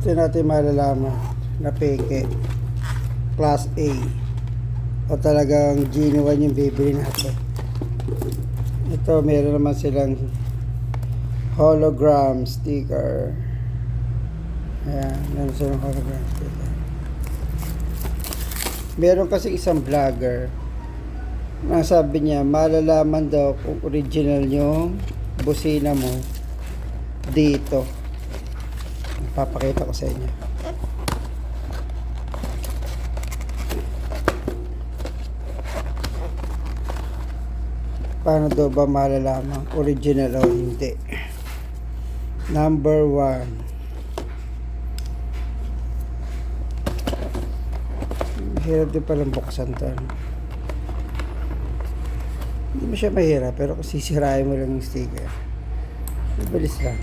Ito natin malalaman na peke. Class A. O talagang genuine yung bibili natin. Ito, meron naman silang hologram sticker. Ayan, meron silang hologram sticker. Meron kasi isang vlogger na sabi niya, malalaman daw kung original yung busina mo dito. Papakita ko sa inyo. Paano daw ba malalaman original o hindi? Number one. Hirap din palang buksan to. ano? Hindi mo siya mahirap, pero kung sisirain mo lang yung sticker, mabilis lang.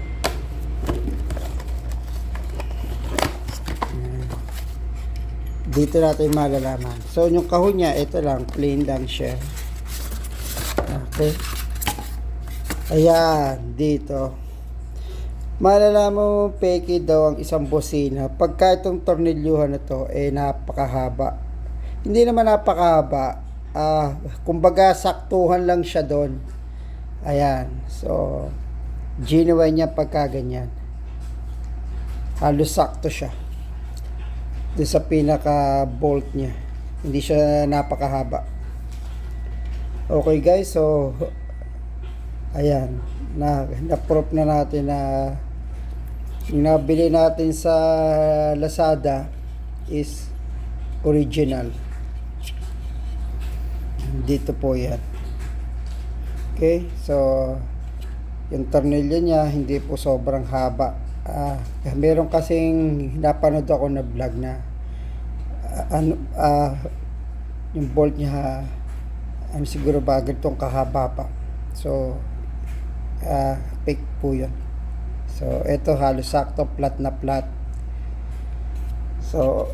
Dito natin malalaman. So, yung kahon niya, ito lang, plain lang siya. Okay. Ayan, dito. Malalaman mo peke daw ang isang bosina. Pagka itong tornilyuhan na to, eh napakahaba. Hindi naman napakahaba. Ah, kumbaga saktuhan lang siya doon. Ayan. So, genuine niya pagka ganyan. Halos sakto siya. Doon sa pinaka bolt niya. Hindi siya napakahaba. Okay guys, so ayan, na na-proof na natin na yung nabili natin sa Lazada is original. Dito po yan. Okay, so yung tornilyo niya hindi po sobrang haba. Ah, meron kasing napanood ako na vlog na ano ah, yung bolt niya ano siguro bagal tong kahaba pa. So, ah fake po yun. So, ito halos sakto, flat na flat. So,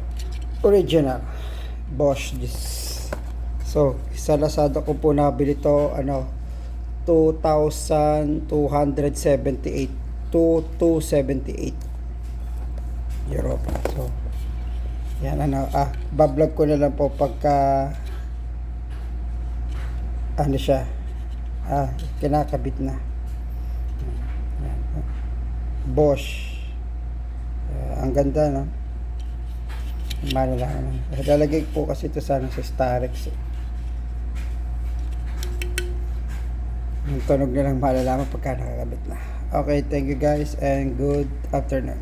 original. Bosch this. So, sa Lazada ko po nabili to, ano, 2,278. 2,278 euro pa. So, yan ano, ah, bablog ko na lang po pagka ano siya ah, kinakabit na. Yan. Bosch. Ah, ang ganda no? Malalaman. Lalagay po kasi ito sana sa Starex eh. yung tunog na lang malalaman pagka nakakabit na. Okay thank you guys and good afternoon